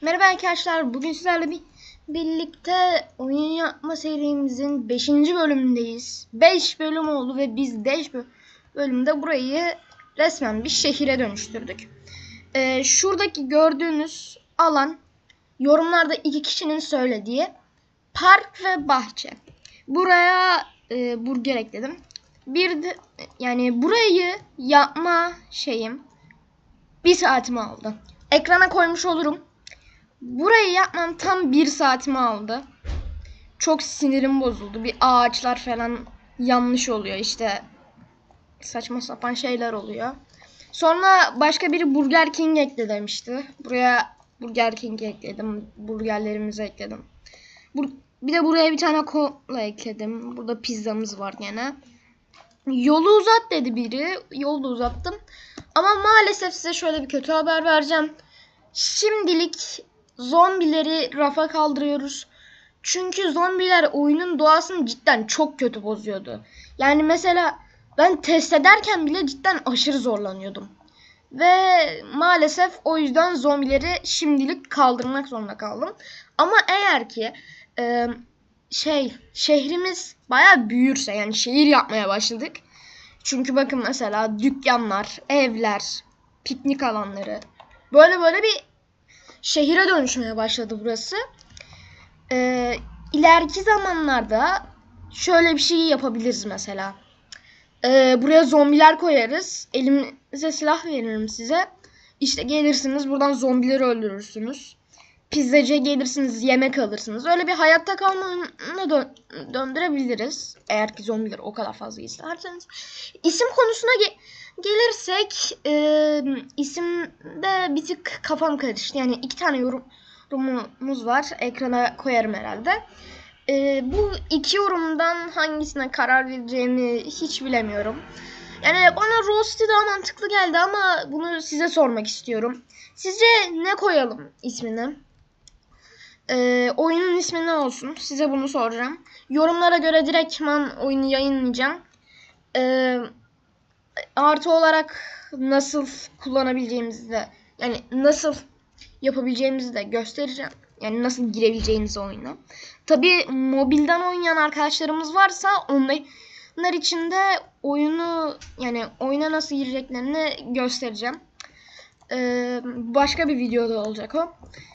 Merhaba arkadaşlar. Bugün sizlerle bir birlikte oyun yapma serimizin 5. bölümündeyiz. 5 bölüm oldu ve biz 5 bölümde burayı resmen bir şehire dönüştürdük. Ee, şuradaki gördüğünüz alan yorumlarda iki kişinin söylediği park ve bahçe. Buraya e, burger ekledim. Bir de yani burayı yapma şeyim bir saatimi aldı. Ekrana koymuş olurum. Burayı yapmam tam bir saatimi aldı. Çok sinirim bozuldu. Bir ağaçlar falan yanlış oluyor işte. Saçma sapan şeyler oluyor. Sonra başka biri Burger King ekle demişti. Buraya Burger King ekledim. Burgerlerimizi ekledim. Bur- bir de buraya bir tane kola ekledim. Burada pizzamız var gene. Yolu uzat dedi biri. Yolu da uzattım. Ama maalesef size şöyle bir kötü haber vereceğim. Şimdilik zombileri rafa kaldırıyoruz. Çünkü zombiler oyunun doğasını cidden çok kötü bozuyordu. Yani mesela ben test ederken bile cidden aşırı zorlanıyordum. Ve maalesef o yüzden zombileri şimdilik kaldırmak zorunda kaldım. Ama eğer ki e, şey şehrimiz baya büyürse yani şehir yapmaya başladık. Çünkü bakın mesela dükkanlar, evler, piknik alanları böyle böyle bir şehire dönüşmeye başladı burası. Ee, ileriki zamanlarda şöyle bir şey yapabiliriz mesela. Ee, buraya zombiler koyarız. Elimize silah veririm size. İşte gelirsiniz buradan zombileri öldürürsünüz. Pizzacıya gelirsiniz yemek alırsınız. Öyle bir hayatta kalmana dö- döndürebiliriz. Eğer ki zombiler o kadar fazla isterseniz. İsim konusuna ge- gelirsek e, isimde bir tık kafam karıştı. Yani iki tane yorum yorumumuz var. Ekrana koyarım herhalde. E, bu iki yorumdan hangisine karar vereceğimi hiç bilemiyorum. Yani bana Roasty daha mantıklı geldi ama bunu size sormak istiyorum. Sizce ne koyalım ismini? Ee, oyunun ismi ne olsun? Size bunu soracağım. Yorumlara göre direktman oyunu yayınlayacağım. Ee, artı olarak nasıl kullanabileceğimizi de yani nasıl yapabileceğimizi de göstereceğim. Yani nasıl girebileceğinizi oyuna. Tabi mobilden oynayan arkadaşlarımız varsa onlar için de oyunu yani oyuna nasıl gireceklerini göstereceğim. Ee, başka bir videoda olacak o.